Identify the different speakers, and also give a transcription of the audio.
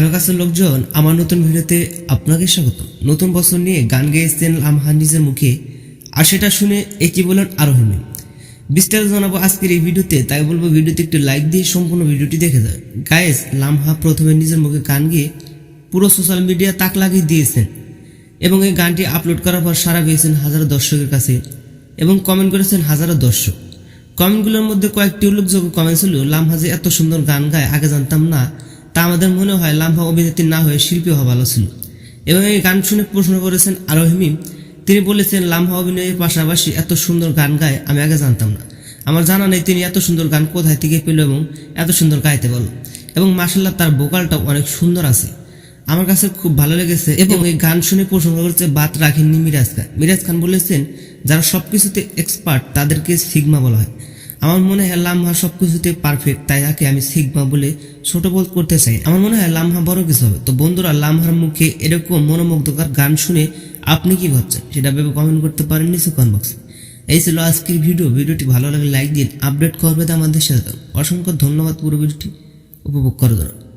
Speaker 1: Hello লোকজন, আমার নতুন ভিডিওতে আপনাকে স্বাগত। নতুন বছর নিয়ে গান গেয়েছেন লামহা নিজের মুখে, আর সেটা শুনে একই বলেন আরও হেমে বিস্তারিত জানাব আজকের এই ভিডিওতে, তাই বলব ভিডিওতে একটু লাইক দিয়ে সম্পূর্ণ ভিডিওটি দেখে যায় গায়েস লামহা প্রথমে নিজের মুখে গান গিয়ে পুরো সোশ্যাল মিডিয়া তাক লাগিয়ে দিয়েছেন এবং এই গানটি আপলোড করার পর সারা পেয়েছেন হাজারো দর্শকের কাছে এবং কমেন্ট করেছেন হাজারো দর্শক। কমেন্টগুলোর মধ্যে কয়েকটি উল্লেখযোগ্য কমেন্ট ছিল, লামহা যে এত সুন্দর গান গায়, আগে জানতাম না। তা আমাদের মনে হয় লামহা অভিনেত্রী না হয়ে শিল্পী হওয়া ভালো ছিল। এবং এই গান শুনে প্রশ্ন করেছেন আরও হিমিম তিনি বলেছেন লামহা অভিনয়ের পাশাপাশি এত সুন্দর গান গায় আমি আগে জানতাম না। আমার জানা নেই তিনি এত সুন্দর গান কোথায় থেকে পেল এবং এত সুন্দর গাইতে বলো এবং মার্শাল্লাহ তার ভোকালটা অনেক সুন্দর আছে। আমার কাছে খুব ভালো লেগেছে এবং এই গান শুনে প্রশংসা করেছে বাত রাখেননি মিরাজ খান। মিরাজ খান বলেছেন, যারা সবকিছুতে এক্সপার্ট তাদেরকে সিগমা বলা হয়। আমার মনে হয় লামহা সবকিছুতে পারফেক্ট তাই তাকে আমি সিগমা বলে ছোট বোধ করতে চাই। আমার মনে হয় লামহা বড় কিছু হবে। তো বন্ধুরা, লামহার মুখে এরকম মনোমুগ্ধকর গান শুনে আপনি কি ভাবছেন? সেটা ভেবে কমেন্ট করতে পারেন নিচে কমেন্ট বক্সে এই ছিল আজকের ভিডিও ভিডিওটি ভালো লাগলে লাইক দিন আপডেট করবে আমাদের সাথে। অসংখ্য ধন্যবাদ পুরো ভিডিওটি উপভোগ করার জন্য